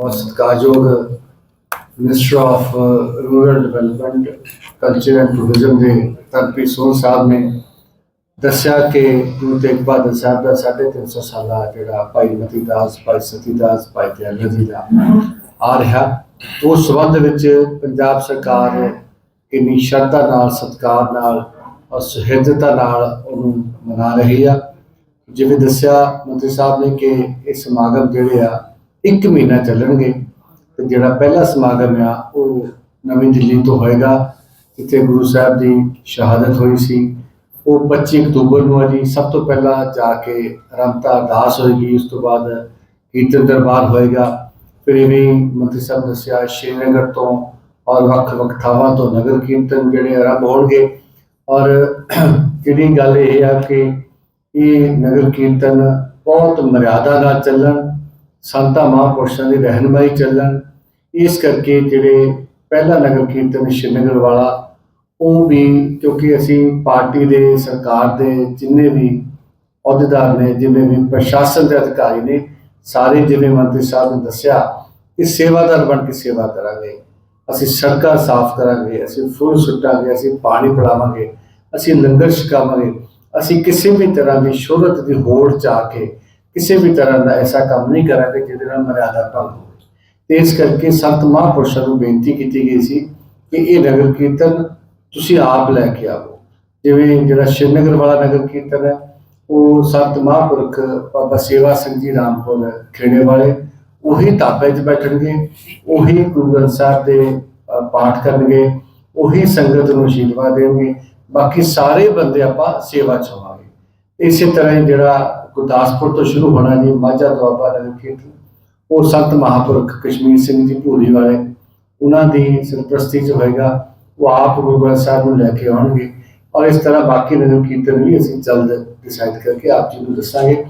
ਬਹੁਤ ਸਤਿਕਾਰਯੋਗ minister of rural development culture and tourism ਦੇ ਤਰਪੀ ਸੋਨ ਸਾਹਿਬ ਨੇ ਦੱਸਿਆ ਕਿ ਗੁਰੂ ਤੇਗ ਬਹਾਦਰ ਸਾਹਿਬ ਦਾ 350 ਸਾਲਾ ਜਿਹੜਾ ਭਾਈ ਮਤੀ ਦਾਸ, ਭਾਈ ਸਤੀ ਦਾਸ, ਭਾਈ ਦਇਆਲਾ ਜੀ ਦਾ ਆ ਰਿਹਾ। ਉਸ ਸੰਬੰਧ ਵਿੱਚ ਪੰਜਾਬ ਸਰਕਾਰ ਇੰਨੀ ਸ਼ਰਧਾ ਨਾਲ, ਸਤਿਕਾਰ ਨਾਲ ਔਰ ਸੁਹਿਰਦਤਾ ਨਾਲ ਉਹਨੂੰ ਮਨਾ ਰਹੀ ਆ। ਜਿਵੇਂ ਦੱਸਿਆ ਮੰਤਰੀ ਸਾਹਿਬ ਨੇ ਕਿ ਇਹ ਸਮਾਗਮ ਜਿਹੜੇ ਆ ਇੱਕ ਮਹੀਨਾ ਚੱਲਣਗੇ ਤੇ ਜਿਹੜਾ ਪਹਿਲਾ ਸਮਾਗਮ ਆ, ਉਹ ਨਵੀਂ ਦਿੱਲੀ ਤੋਂ ਹੋਏਗਾ। ਜਿੱਥੇ ਗੁਰੂ ਸਾਹਿਬ ਦੀ ਸ਼ਹਾਦਤ ਹੋਈ ਸੀ। ਉਹ 25 ਅਕਤੂਬਰ ਨੂੰ ਆ ਜੀ। ਸਭ ਤੋਂ ਪਹਿਲਾਂ ਜਾ ਕੇ ਰਮਤਾ ਅਰਦਾਸ ਹੋਏਗੀ। ਉਸ ਤੋਂ ਬਾਅਦ ਕੀਰਤਨ ਦਰਬਾਰ ਹੋਏਗਾ। ਫਿਰ ਇਵੇਂ ਹੀ ਮੰਤਰੀ ਸਾਹਿਬ ਦੱਸਿਆ, ਸ਼੍ਰੀਨਗਰ ਤੋਂ ਔਰ ਵੱਖ ਵੱਖ ਥਾਵਾਂ ਤੋਂ ਨਗਰ ਕੀਰਤਨ ਜਿਹੜੇ ਆਰੰਭ ਹੋਣਗੇ। ਔਰ ਜਿਹੜੀ ਗੱਲ ਇਹ ਆ ਕਿ ਇਹ ਨਗਰ ਕੀਰਤਨ ਬਹੁਤ ਮਰਿਆਦਾ ਨਾਲ ਚੱਲਣ। ਸੰਤਾਂ ਮਹਾਂਪੁਰਸ਼ਾਂ ਦੀ ਰਹਿਨਮਾਈ ਚੱਲਣ, ਇਸ ਕਰਕੇ ਜਿਹੜੇ ਪਹਿਲਾ ਨਗਰ ਕੀਰਤਨ ਸ਼੍ਰੀਨਗਰ ਵਾਲਾ, ਉਹ ਵੀ ਕਿਉਂਕਿ ਅਸੀਂ ਪਾਰਟੀ ਦੇ, ਸਰਕਾਰ ਦੇ ਜਿੰਨੇ ਵੀ ਅਹੁਦੇਦਾਰ ਨੇ, ਜਿੰਨੇ ਵੀ ਪ੍ਰਸ਼ਾਸਨ ਦੇ ਅਧਿਕਾਰੀ ਨੇ, ਸਾਰੇ ਜਿਵੇਂ ਮੰਤਰੀ ਸਾਹਿਬ ਨੇ ਦੱਸਿਆ ਕਿ ਸੇਵਾਦਾਰ ਬਣ ਕੇ ਸੇਵਾ ਕਰਾਂਗੇ। ਅਸੀਂ ਸੜਕਾਂ ਸਾਫ਼ ਕਰਾਂਗੇ, ਅਸੀਂ ਫੁੱਲ ਸੁੱਟਾਂਗੇ, ਅਸੀਂ ਪਾਣੀ ਪਿਲਾਵਾਂਗੇ, ਅਸੀਂ ਲੰਗਰ ਛਕਾਵਾਂਗੇ, ਅਸੀਂ ਕਿਸੇ ਵੀ ਤਰ੍ਹਾਂ ਦੀ ਸ਼ੋਹਰਤ ਦੀ ਹੋੜ ਚ ਕੇ ਕਿਸੇ ਵੀ ਤਰ੍ਹਾਂ ਦਾ ਐਸਾ ਕੰਮ ਨਹੀਂ ਕਰਾਂਗੇ ਜਿਹਦੇ ਨਾਲ ਮਰਿਆਦਾ ਭੰਗ ਹੋਵੇ। ਤੇ ਇਸ ਕਰਕੇ ਸੰਤ ਮਹਾਂਪੁਰਸ਼ਾਂ ਨੂੰ ਬੇਨਤੀ ਕੀਤੀ ਗਈ ਸੀ ਕਿ ਇਹ ਨਗਰ ਕੀਰਤਨ ਤੁਸੀਂ ਆਪ ਲੈ ਕੇ ਆਵੋ ਜਿਵੇਂ ਜਿਹੜਾ ਸ਼੍ਰੀਨਗਰ ਵਾਲਾ ਨਗਰ ਕੀਰਤਨ ਹੈ, ਉਹ ਸੰਤ ਮਹਾਂਪੁਰਖ ਬਾਬਾ ਸੇਵਾ ਸਿੰਘ ਜੀ ਰਾਮਪੁਰ ਖੇੜੇ ਵਾਲੇ, ਉਹੀ ਢਾਬੇ 'ਚ ਬੈਠਣਗੇ, ਉਹੀ ਗੁਰੂ ਗ੍ਰੰਥ ਸਾਹਿਬ ਦੇ ਪਾਠ ਕਰਨਗੇ, ਉਹੀ ਸੰਗਤ ਨੂੰ ਆਸ਼ੀਰਵਾਦ ਦੇਣਗੇ, ਬਾਕੀ ਸਾਰੇ ਬੰਦੇ ਆਪਾਂ ਸੇਵਾ ਚ ਹੋਵਾਂਗੇ। ਇਸੇ ਤਰ੍ਹਾਂ ਹੀ ਜਿਹੜਾ ਗੁਰਦਾਸਪੁਰ ਤੋਂ ਸ਼ੁਰੂ ਹੋਣਾ ਜੀ, ਮਾਝਾ ਦੁਆਬਾ ਨਗਰ ਕੀਰਤਨ ਉਹ ਸੰਤ ਮਹਾਂਪੁਰਖ ਕਸ਼ਮੀਰ ਸਿੰਘ ਜੀ ਭੂਰੀ ਵਾਲੇ, ਉਹਨਾਂ ਦੀ ਸਰਪ੍ਰਸਤੀ ਚ ਹੋਏਗਾ। ਉਹ ਆਪ ਗੁਰੂ ਗ੍ਰੰਥ ਸਾਹਿਬ ਨੂੰ ਲੈ ਕੇ ਆਉਣਗੇ। ਔਰ ਇਸ ਤਰ੍ਹਾਂ ਬਾਕੀ ਨਗਰ ਕੀਰਤਨ ਵੀ ਅਸੀਂ ਜਲਦ ਡਿਸਾਈਡ ਕਰਕੇ ਆਪ ਜੀ ਨੂੰ ਦੱਸਾਂਗੇ।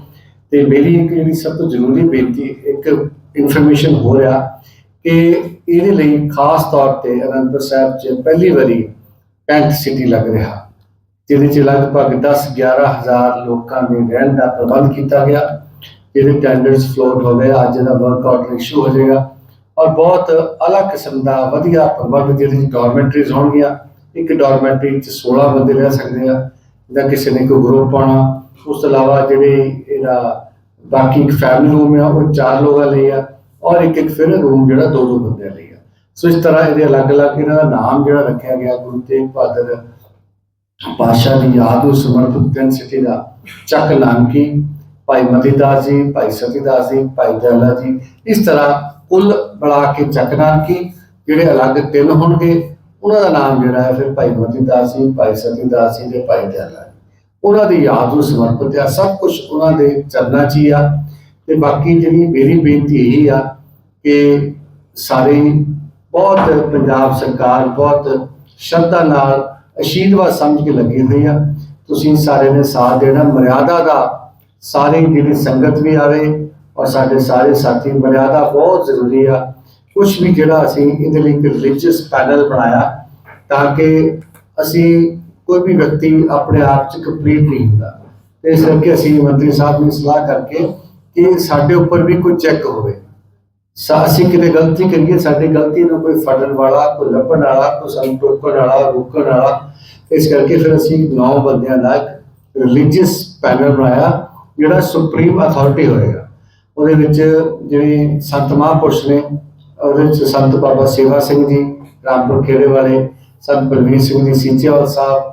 ਤੇ ਮੇਰੀ ਇੱਕ ਜਿਹੜੀ ਸਭ ਤੋਂ ਜ਼ਰੂਰੀ ਬੇਨਤੀ, ਇੱਕ ਇਨਫੋਰਮੇਸ਼ਨ ਹੋ ਰਿਹਾ ਕਿ ਇਹਦੇ ਲਈ ਖਾਸ ਤੌਰ ਤੇ ਅਨੰਦਪੁਰ ਸਾਹਿਬ 'ਚ ਪਹਿਲੀ ਵਾਰੀ ਪੈਂਟ ਸਿਟੀ ਲੱਗ ਰਿਹਾ। ਜਿਹਦੇ 'ਚ ਲਗਭਗ 10 11000 ਲੋਕਾਂ ਦੇ ਰਹਿਣ ਦਾ ਪ੍ਰਬੰਧ ਕੀਤਾ ਗਿਆ, ਜਿਹਦੇ ਟੈਂਡਰਸ ਫਲੋਟ ਹੋ ਗਏ, ਅੱਜ ਦਾ ਵਰਕ ਆਰਡਰ ਇਸ਼ੂ ਹੋ ਜਾਏਗਾ ਔਰ ਬਹੁਤ ਅਲੱਗ ਕਿਸਮ ਦਾ ਵਧੀਆ ਪ੍ਰਬੰਧ ਜਿਹਦੇ 'ਚ ਡਾਰਮੈਂਟਰੀਜ਼ ਹੋਣਗੀਆਂ। ਇੱਕ ਡਾਰਮੈਂਟਰੀ 'ਚ 16 ਬੰਦੇ ਰਹਿ ਸਕਦੇ ਆ ਜਾਂ ਕਿਸੇ ਨੇ ਕੋਈ ਗਰੁੱਪ ਪਾਉਣਾ। ਉਸ ਤੋਂ ਇਲਾਵਾ ਜਿਹੜੇ ਇਹਦਾ ਬਾਕੀ ਇੱਕ ਫੈਮਿਲੀ ਰੂਮ ਆ, ਉਹ ਚਾਰ ਲੋਕਾਂ ਲਈ ਆ ਔਰ ਇੱਕ ਇੱਕ ਫਿਰ ਰੂਮ ਜਿਹੜਾ ਦੋ ਦੋ ਬੰਦਿਆਂ ਲਈ ਆ। ਸੋ ਇਸ ਤਰ੍ਹਾਂ ਇਹਦੇ ਅਲੱਗ-ਅਲੱਗ ਇਹਨਾਂ ਦਾ ਨਾਮ ਜਿਹੜਾ ਰੱਖਿਆ ਗਿਆ, ਗੁਰੂ ਤੇਗ ਬਹਾਦਰ ਪਾਤਸ਼ਾਹ ਦੀ ਯਾਦ ਨੂੰ ਸਮਰਪਿਤ ਟੈਂਟ ਸਿਟੀ ਦਾ ਚੱਕ ਨਾਨਕੀ ਭਾਈ ਮਤੀਦਾਸ ਜੀ, ਭਾਈ ਸਤੀਦਾਸ ਜੀ, ਭਾਈ ਦਇਆਲਾ ਜੀ, ਇਸ ਤਰ੍ਹਾਂ ਕੁੱਲ ਬਣਾ ਕੇ ਚੱਕ ਨਾਨਕੀ ਜਿਹੜੇ ਅਲੱਗ ਤਿੰਨ ਹੋਣਗੇ, ਉਹਨਾਂ ਦਾ ਨਾਮ ਜਿਹੜਾ ਹੈ ਫਿਰ ਭਾਈ ਮਤੀਦਾਸ ਜੀ, ਭਾਈ ਸਤੀਦਾਸ ਜੀ ਤੇ ਭਾਈ ਦਇਆਲਾ ਜੀ। ਉਹਨਾਂ ਦੀ ਯਾਦ ਨੂੰ ਸਮਰਪਿਤ ਆ, ਸਭ ਕੁਝ ਉਹਨਾਂ ਦੇ ਚਰਨਾਂ 'ਚ ਹੀ ਆ। ਤੇ ਬਾਕੀ ਜਿਹੜੀ ਮੇਰੀ ਬੇਨਤੀ ਇਹੀ ਆ ਕਿ ਸਾਰੇ ਬਹੁਤ ਪੰਜਾਬ ਸਰਕਾਰ ਬਹੁਤ ਸ਼ਰਧਾ ਨਾਲ ਅਸ਼ੀਰਵਾਦ ਸਮਝ ਕੇ ਲੱਗੀ ਹੋਈ ਆ। ਤੁਸੀਂ ਸਾਰੇ ਨੇ ਸਾਥ ਦੇਣਾ। ਮਰਿਆਦਾ ਦਾ ਸਾਰੇ ਜਿਹੜੀ ਸੰਗਤ ਵੀ ਆਵੇ ਔਰ ਸਾਡੇ ਸਾਰੇ ਸਾਥੀ, ਮਰਿਆਦਾ ਬਹੁਤ ਜ਼ਰੂਰੀ ਆ। ਕੁਝ ਵੀ ਜਿਹੜਾ ਅਸੀਂ ਇਹਦੇ ਲਈ ਇੱਕ ਰਿਲੀਜੀਅਸ ਪੈਨਲ ਬਣਾਇਆ ਤਾਂ ਕਿ ਅਸੀਂ ਕੋਈ ਵੀ ਵਿਅਕਤੀ ਆਪਣੇ ਆਪ ਚ ਕੰਪਲੀਟ ਨਹੀਂ ਹੁੰਦਾ। ਤੇ ਇਸ ਕਰਕੇ ਅਸੀਂ ਮੰਤਰੀ ਸਾਹਿਬ ਨੂੰ ਸਲਾਹ ਕਰਕੇ ਕਿ ਸਾਡੇ ਉੱਪਰ ਵੀ ਕੋਈ ਚੈੱਕ ਹੋਵੇ। ਅਸੀਂ ਕਿਤੇ ਗਲਤੀ ਕਰੀਏ? ਸਾਡੀ ਗਲਤੀ ਨੂੰ ਕੋਈ ਫੜਨ ਵਾਲਾ, ਕੋਈ ਲੱਭਣ ਵਾਲਾ, ਕੋਈ ਸਾਨੂੰ ਟੋਕਣ ਵਾਲਾ, ਰੋਕਣ ਵਾਲਾ, ਇਸ ਕਰਕੇ ਫਿਰ ਅਸੀਂ ਨੌ ਬੰਦਿਆਂ ਦਾ ਇੱਕ ਰਿਲੀਜੀਅਸ ਪੈਨਲ ਬਣਾਇਆ, ਜਿਹੜਾ ਸੁਪਰੀਮ ਅਥਾਰਟੀ ਹੋਏਗਾ। ਉਹਦੇ ਵਿੱਚ ਜਿਹੜੇ ਸੰਤ ਮਹਾਂਪੁਰਸ਼ ਨੇ, ਉਹਦੇ ਵਿੱਚ ਸੰਤ ਬਾਬਾ ਸੇਵਾ ਸਿੰਘ ਜੀ, ਰਾਮਪੁਰ ਖੇੜੇ ਵਾਲੇ, ਸੰਤ ਬਲਵੀਰ ਸਿੰਘ ਜੀ, ਸੀਚੇਵਾਲ ਸਾਹਿਬ,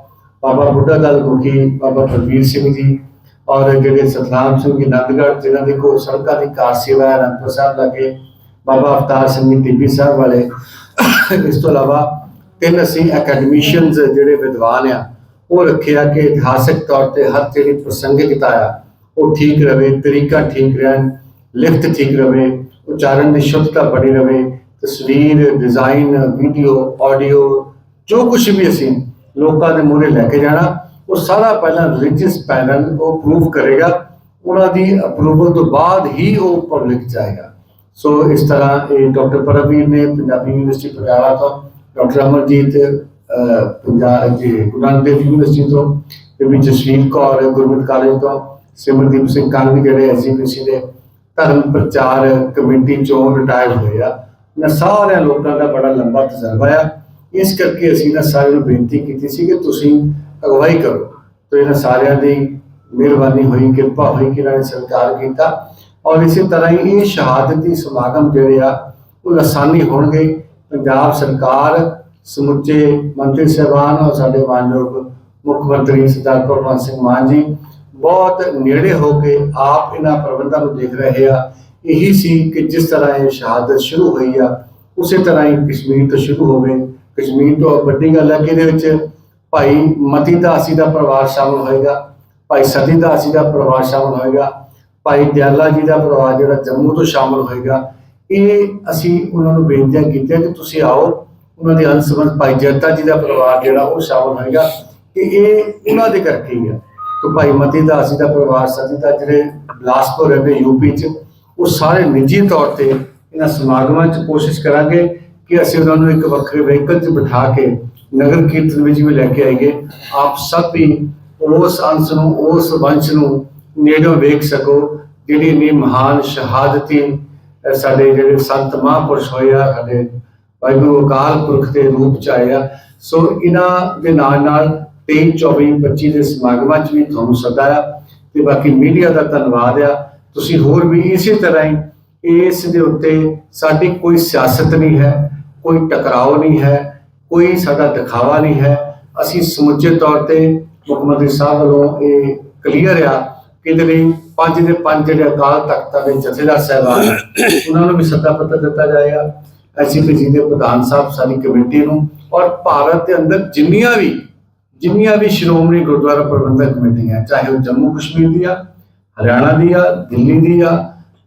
ਬਾਬਾ ਬੁੱਢਾ ਦਲ ਮੁਖੀ, ਬਾਬਾ ਬਲਵੀਰ ਸਿੰਘ ਜੀ, ਔਰ ਜਿਹੜੇ ਸਤਨਾਮ ਸਿੰਘ ਜੀ, ਨੰਦਗੜ੍ਹ, ਜਿਨ੍ਹਾਂ ਦੇ ਕੋਲ ਸੜਕਾਂ ਦੀ ਕਾਰ ਸੇਵਾ ਹੈ, ਅਨੰਦਪੁਰ ਸਾਹਿਬ ਲਾਗੇ ਬਾਬਾ ਅਵਤਾਰ ਸਿੰਘ ਜੀ ਟੀਬੀ ਸਾਹਿਬ ਵਾਲੇ। ਇਸ ਤੋਂ ਇਲਾਵਾ ਤਿੰਨ ਅਸੀਂ ਅਕੈਡਮੀਸ਼ੀਅਨਸ ਜਿਹੜੇ ਵਿਦਵਾਨ ਆ, ਉਹ ਰੱਖਿਆ ਕਿ ਇਤਿਹਾਸਕ ਤੌਰ ਤੇ ਹਰ ਜਿਹੜੀ ਪ੍ਰਸੰਗਿਕਤਾ ਆ, ਉਹ ਠੀਕ ਰਵੇ, ਤਰੀਕਾ ਠੀਕ ਰਹਿਣ, ਲਿਖਤ ਠੀਕ ਰਵੇ, ਉਚਾਰਨ ਦੀ ਸ਼ੁੱਧਤਾ ਬਣੀ ਰਵੇ, ਤਸਵੀਰ ਡਿਜ਼ਾਈਨ ਵੀਡੀਓ ਆਡੀਓ ਜੋ ਕੁਝ ਵੀ ਅਸੀਂ ਲੋਕਾਂ ਦੇ ਮੂਹਰੇ ਲੈ ਕੇ ਜਾਣਾ, ਉਹ ਸਾਰਾ ਪਹਿਲਾਂ ਰਿਲੀਜੀਅਸ ਪੈਨਲ ਉਹ ਪ੍ਰੂਵ ਕਰੇਗਾ। ਉਹਨਾਂ ਦੀ ਅਪਰੂਵਲ ਤੋਂ ਬਾਅਦ ਹੀ ਉਹ ਪਬਲਿਕ ਜਾਏਗਾ ਸੋ ਇਸ ਤਰ੍ਹਾਂ ਇਹ ਡਾਕਟਰ ਪਰਮਵੀਰ ਨੇ ਪੰਜਾਬੀ ਯੂਨੀਵਰਸਿਟੀ ਪਟਿਆਲਾ ਤੋਂ ਡਾਕਟਰ ਅਮਰਜੀਤ ਅਹ, ਪੰਜਾਬ ਜੀ ਗੁਰੂ ਨਾਨਕ ਦੇਵ ਯੂਨੀਵਰਸਿਟੀ ਤੋਂ ਤੇ ਵੀ ਜਸਵੀਰ ਕੌਰ ਗੁਰਮਤਿ ਕਾਲਜ ਤੋਂ ਸਿਮਰਦੀਪ ਸਿੰਘ ਕੰਗ ਜਿਹੜੇ ਐਸਜੀਪੀਸੀ ਦੇ ਧਰਮ ਪ੍ਰਚਾਰ ਕਮੇਟੀ ਚੋਂ ਰਿਟਾਇਰ ਹੋਏ ਆ। ਇਹਨਾਂ ਸਾਰਿਆਂ ਲੋਕਾਂ ਦਾ ਬੜਾ ਲੰਬਾ ਤਜਰਬਾ ਆ। ਇਸ ਕਰਕੇ ਅਸੀਂ ਨਾ ਸਾਰਿਆਂ ਨੂੰ ਬੇਨਤੀ ਕੀਤੀ ਸੀ ਕਿ ਤੁਸੀਂ ਅਗਵਾਈ ਕਰੋ। ਤੇ ਇਹਨਾਂ ਸਾਰਿਆਂ ਦੀ ਮਿਹਰਬਾਨੀ ਹੋਈ ਕਿਰਪਾ ਹੋਈ ਕਿ ਇਹਨਾਂ ਨੇ ਸਤਿਕਾਰ ਕੀਤਾ। ਔਰ ਇਸੇ ਤਰ੍ਹਾਂ ਹੀ ਇਹ ਸ਼ਹਾਦਤੀ ਸਮਾਗਮ ਜਿਹੜੇ ਆ, ਉਹ ਲਾਸਾਨੀ ਹੋਣਗੇ। ਪੰਜਾਬ ਸਰਕਾਰ, ਸਮੁੱਚੇ ਮੰਤਰੀ ਸਾਹਿਬਾਨ ਔਰ ਸਾਡੇ ਮਾਨਯੋਗ ਮੁੱਖ ਮੰਤਰੀ ਸਰਦਾਰ ਭਗਵੰਤ ਸਿੰਘ ਮਾਨ ਜੀ, ਬਹੁਤ ਨੇੜੇ ਹੋ ਕੇ ਆਪ ਇਹਨਾਂ ਪ੍ਰਬੰਧਾਂ ਨੂੰ ਦੇਖ ਰਹੇ ਆ। ਇਹੀ ਸੀ ਕਿ ਜਿਸ ਤਰ੍ਹਾਂ ਇਹ ਸ਼ਹਾਦਤ ਸ਼ੁਰੂ ਹੋਈ ਆ, ਉਸੇ ਤਰ੍ਹਾਂ ਹੀ ਕਸ਼ਮੀਰ ਤੋਂ ਸ਼ੁਰੂ ਹੋਵੇ। ਕਸ਼ਮੀਰ ਤੋਂ ਵੱਡੀ ਗੱਲ ਹੈ ਕਿ ਇਹਦੇ ਵਿੱਚ ਭਾਈ ਮਤੀ ਦਾਸੀ ਦਾ ਪਰਿਵਾਰ ਸ਼ਾਮਲ ਹੋਏਗਾ, ਭਾਈ ਸਤੀ ਦਾਸੀ ਦਾ ਪਰਿਵਾਰ ਸ਼ਾਮਲ ਹੋਏਗਾ। ਭਾਈ ਦਿਆਲਾ ਜੀ ਦਾ ਪਰਿਵਾਰ ਜਿਹੜਾ ਜੰਮੂ ਤੋਂ ਸ਼ਾਮਲ ਹੋਏਗਾ, ਇਹ ਅਸੀਂ ਉਹਨਾਂ ਨੂੰ ਬੇਨਤੀਆਂ ਕੀਤੀਆਂ ਕਿ ਤੁਸੀਂ ਆਓ, ਉਹਨਾਂ ਦੇ ਅੰਸ਼ਬੰਦ ਭਾਈ ਜੱਟਾ ਜੀ ਦਾ ਪਰਿਵਾਰ ਜਿਹੜਾ ਉਹ ਸ਼ਾਮਲ ਹੋਏਗਾ ਕਿ ਇਹ ਉਹਨਾਂ ਦੇ ਕਰਕੇ ਹੀ ਹੈ ਤੇ ਭਾਈ ਮਤੀ ਦਾਸ ਜੀ ਦਾ ਪਰਿਵਾਰ ਸਤੀ ਦਾ ਜਿਹੜੇ ਬਲਾਸਪੁਰ ਰਹਿੰਦੇ ਯੂਪੀ ਚ, ਉਹ ਸਾਰੇ ਨਿੱਜੀ ਤੌਰ ਤੇ ਇਹਨਾਂ ਸਮਾਗਮਾਂ ਚ ਕੋਸ਼ਿਸ਼ ਕਰਾਂਗੇ ਕਿ ਅਸੀਂ ਉਹਨਾਂ ਨੂੰ ਇੱਕ ਵੱਖਰੇ ਵਹੀਕਲ 'ਚ ਬਿਠਾ ਕੇ ਨਗਰ ਕੀਰਤਨ ਵਿੱਚ ਵੀ ਲੈ ਕੇ ਆਈਏ। ਆਪ ਸਭ ਵੀ ਉਸ ਅੰਸ਼ ਨੂੰ, ਉਸ ਵੰਸ਼ ਨੂੰ ਨੇੜੋਂ ਵੇਖ ਸਕੋ ਜਿਹੜੀ ਇੰਨੀ ਮਹਾਨ ਸ਼ਹਾਦਤੀ ਸਾਡੇ ਜਿਹੜੇ ਸੰਤ ਮਹਾਂਪੁਰਸ਼ ਹੋਏ ਆ, ਸਾਡੇ ਵਾਹਿਗੁਰੂ ਅਕਾਲ ਪੁਰਖ ਦੇ ਰੂਪ ਚ ਆਏ ਆ। ਸੋ ਇਹਨਾਂ ਦੇ ਨਾਲ ਨਾਲ 23 24 25 ਦੇ ਸਮਾਗਮਾਂ ਚ ਵੀ ਤੁਹਾਨੂੰ ਸੱਦਾ ਆ ਤੇ ਬਾਕੀ ਮੀਡੀਆ ਦਾ ਧੰਨਵਾਦ ਆ। ਤੁਸੀਂ ਹੋਰ ਵੀ ਇਸੇ ਤਰ੍ਹਾਂ ਹੀ ਇਸ ਦੇ ਉੱਤੇ ਸਾਡੀ ਕੋਈ ਸਿਆਸਤ ਨਹੀਂ ਹੈ, ਕੋਈ ਟਕਰਾਓ ਨਹੀਂ ਹੈ, ਕੋਈ ਸਾਡਾ ਦਿਖਾਵਾ ਨਹੀਂ ਹੈ। ਅਸੀਂ ਸਮੁੱਚੇ ਤੌਰ ਤੇ ਮੁੱਖ ਮੰਤਰੀ ਸਾਹਿਬ ਵੱਲੋਂ ਇਹ ਕਲੀਅਰ ਆ ਇਹਦੇ ਲਈ ਪੰਜ ਦੇ ਪੰਜ ਜਿਹੜੇ ਅਕਾਲ ਤਖਤਾਂ ਦੇ ਜਥੇਦਾਰ ਸਾਹਿਬਾਨ, ਉਹਨਾਂ ਨੂੰ ਵੀ ਸੱਦਾ ਪੱਤਰ ਦਿੱਤਾ ਜਾਏਗਾ। ਐਸਜੀਪੀਸੀ ਦੇ ਪ੍ਰਧਾਨ ਸਾਹਿਬ, ਸਾਰੀ ਕਮੇਟੀ ਨੂੰ, ਔਰ ਭਾਰਤ ਦੇ ਅੰਦਰ ਜਿੰਨੀਆਂ ਵੀ ਜਿੰਨੀਆਂ ਵੀ ਸ਼੍ਰੋਮਣੀ ਗੁਰਦੁਆਰਾ ਪ੍ਰਬੰਧਕ ਕਮੇਟੀਆਂ, ਚਾਹੇ ਉਹ ਜੰਮੂ ਕਸ਼ਮੀਰ ਦੀ ਆ ਹਰਿਆਣਾ ਦੀ ਆ ਦਿੱਲੀ ਦੀ ਆ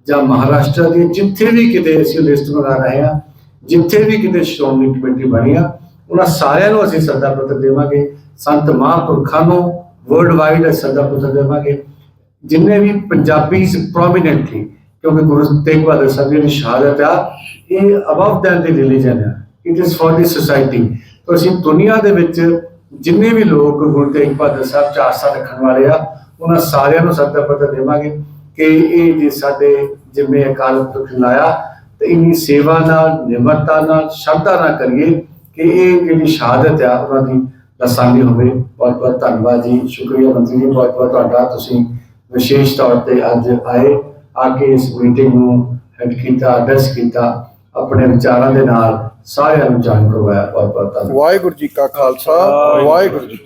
ਜਾਂ ਮਹਾਰਾਸ਼ਟਰ ਦੀ ਜਿੱਥੇ ਵੀ ਕਿਤੇ ਅਸੀਂ ਲਿਸਟ ਬਣਾ ਰਹੇ ਆ ਜਿੱਥੇ ਵੀ ਕਿਤੇ ਸ਼੍ਰੋਮਣੀ ਕਮੇਟੀ ਬਣੀ ਆ, ਉਹਨਾਂ ਸਾਰਿਆਂ ਨੂੰ ਅਸੀਂ ਸੱਦਾ ਪੱਤਰ ਦੇਵਾਂਗੇ। ਸੰਤ ਮਹਾਂਪੁਰਖਾਂ ਨੂੰ ਵਰਲਡ ਵਾਈਡ ਸੱਦਾ ਪੱਤਰ ਦੇਵਾਂਗੇ। ਜਿੰਨੇ ਵੀ ਪੰਜਾਬੀ ਪ੍ਰੋਮਿਨੈਂਟਲੀ ਕਿਉਂਕਿ ਗੁਰੂ ਤੇਗ ਬਹਾਦਰ ਸਾਹਿਬ ਜੀ ਦੀ ਸ਼ਹਾਦਤ ਆ, ਇਹ ਅਬਵ ਦੈਨ ਦੀ ਰਿਲੀਜਨ ਆ। It is for the society ਤਾਂ ਅਸੀਂ ਦੁਨੀਆ ਦੇ ਵਿੱਚ ਜਿੰਨੇ ਵੀ ਲੋਕ ਗੁਰੂ ਤੇਗ ਬਹਾਦਰ ਸਾਹਿਬ ਚ ਆਸਾ ਰੱਖਣ ਵਾਲੇ ਆ, ਉਹਨਾਂ ਸਾਰਿਆਂ ਨੂੰ ਸੱਦਾ ਪੱਤਰ ਦੇਵਾਂਗੇ ਕਿ ਇਹ ਜੇ ਸਾਡੇ ਜਿਵੇਂ ਅਕਾਲ ਪੁਰਖ ਲਾਇਆ, ਤੇ ਇੰਨੀ ਸੇਵਾ ਨਾਲ, ਨਿਮਰਤਾ ਨਾਲ, ਸ਼ਰਧਾ ਨਾਲ ਕਰੀਏ ਕਿ ਇਹ ਜਿਹੜੀ ਸ਼ਹਾਦਤ ਆ, ਉਹਨਾਂ ਦੀ ਲਸਾਨੀ ਹੋਵੇ। ਬਹੁਤ ਬਹੁਤ ਧੰਨਵਾਦ ਜੀ। ਸ਼ੁਕਰੀਆ ਮੰਤਰੀ ਜੀ ਬਹੁਤ ਬਹੁਤ ਤੁਹਾਡਾ, ਤੁਸੀਂ ਵਿਸ਼ੇਸ਼ ਤੌਰ ਤੇ ਅੱਜ ਆਏ। ਆ ਕੇ ਇਸ ਮੀਟਿੰਗ ਨੂੰ ਹੈਡ ਕੀਤਾ ਐਡਰੈਸ ਕੀਤਾ, ਆਪਣੇ ਵਿਚਾਰਾਂ ਦੇ ਨਾਲ ਸਾਰਿਆਂ ਨੂੰ ਜਾਣ ਕਰਵਾਇਆ ਬਹੁਤ ਬਹੁਤ ਧੰਨਵਾਦ। ਵਾਹਿਗੁਰੂ ਜੀ ਕਾ ਖਾਲਸਾ, ਵਾਹਿਗੁਰੂ ਜੀ